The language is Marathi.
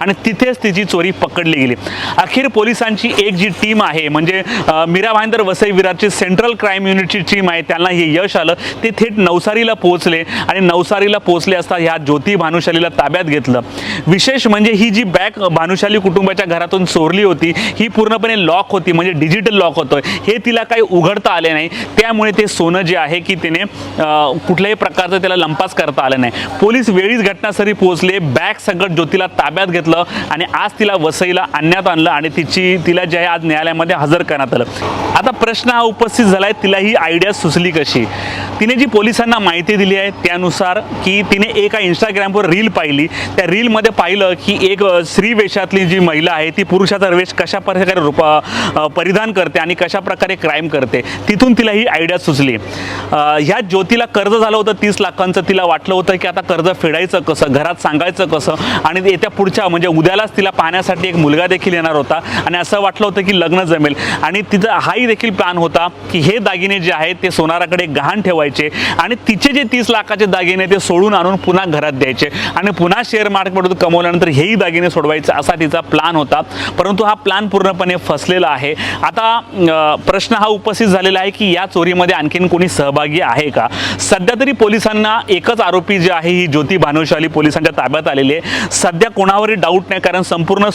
आणि तिथेच तिची चोरी पकडली गेली. अखेर पोलिसांची एक जी टीम आहे म्हणजे मीरा भाईंदर वसई विरारची सेंट्रल क्राईम युनिटची टीम आहे त्यांना हे यश आलं. ते थेट नवसारीला पोहोचले आणि नवसारीला पोहोचले असता ह्या ज्योती भानुशालीला ताब्यात घेतलं. विशेष म्हणजे ही जी बॅग भानुशाली कुटुंबाच्या घरातून चोरली होती ही पूर्णपणे लॉक होती म्हणजे डिजिटल लॉक होतं हे तिला काही उघडता आले नाही. त्यामुळे ते सोनं जे आहे की तिने कुठल्याही प्रकारचं त्याला लंपास करता आलं नाही. पोलीस वेळीच घटनास्थळी पोहोचले. बॅग सगळं ज्योतीला ताब्यात घेतलं. आणि आज तिला वसईला आणण्यात आणलं आणि तिची तिला जे आहे आज न्यायालयामध्ये हजर करण्यात आलं. आता प्रश्न हा उपस्थित झाला आहे तिला ही आयडिया सुचली कशी? तिने जी पोलिसांना माहिती दिली आहे त्यानुसार की तिने एका इंस्टाग्रामवर रील पाहिली. त्या रीलमध्ये पाहिलं की एक स्त्री वेशातली जी महिला आहे ती पुरुषाचा वेश कशा प्रकारे रूप परिधान करते आणि कशा प्रकारे क्राईम करते तिथून तिला ही आयडिया सुचली ह्या ज्योतीला कर्ज झालं होतं तीस लाखांचं. तिला वाटलं होतं की आता कर्ज फेडायचं कसं घरात सांगायचं कसं आणि येत्या पुढच्या म्हणजे उद्यालाच तिला पाहण्यासाठी एक मुलगा देखील येणार होता. आणि असं वाटलं होतं की लग्न जमेल. आणि तिचा हाही देखील प्लॅन होता की हे दागिने जे आहेत ते सोनाराकडे गहाण ठेवायचे आणि तिचे जे तीस लाखाचे दागिने ते सोडून आणून पुन्हा घरात द्यायचे. आणि पुन्हा शेअर मार्केटमधून कमवल्यानंतर हेही दागिने सोडवायचे असा तिचा प्लॅन होता. परंतु हा प्लॅन पूर्णपणे फसलेला आहे. आता प्रश्न हा उपस्थित झालेला आहे की या चोरीमध्ये आणखीन कोणी सहभागी आहे का? सध्या तरी पोलिसांना एकच आरोपी जे आहे ही ज्योती भानुशाली पोलिसांच्या ताब्यात आलेली आहे. सध्या कोणावरही डाऊट नाही कारण संपूर्ण